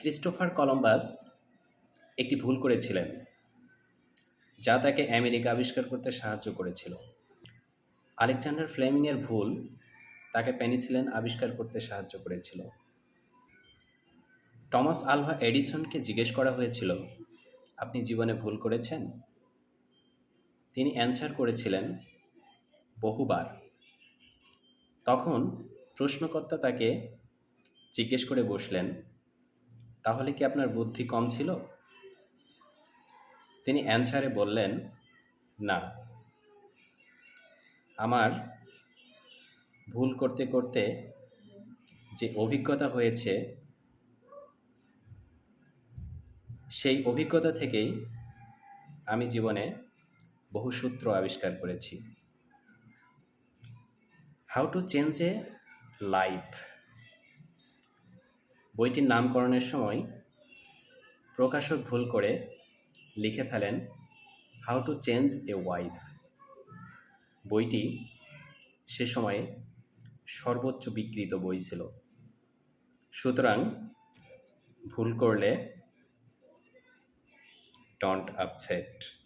Christopher Columbus একটি ভুল করেছিলেন, যা তাকে আমেরিকা আবিষ্কার করতে সাহায্য করেছিল। আলেকজান্ডার ফ্লেমিংয়ের ভুল তাকে পেনিসিলিন আবিষ্কার করতে সাহায্য করেছিল। টমাস আলভা এডিসনকে জিজ্ঞেস করা হয়েছিল, আপনি জীবনে ভুল করেছেন? তিনি অ্যান্সার করেছিলেন, বহুবার। তখন প্রশ্নকর্তা তাকে জিজ্ঞেস করে বসলেন তাহলে কি আপনার বুদ্ধি কম ছিল? তিনি অ্যান্সারে বললেন, না। আমার ভুল করতে করতে যে অভিজ্ঞতা হয়েছে, সেই অভিজ্ঞতা থেকেই আমি জীবনে বহু সূত্র আবিষ্কার করেছি। How to change a life বইটির নামকরণের সময় প্রকাশক ভুল করে লিখে ফেলেন how to change a wife বইটি সে সময়ে সর্বোচ্চ বিক্রিত বই ছিল। সুতরাং ভুল করলে ডন্ট আপসেট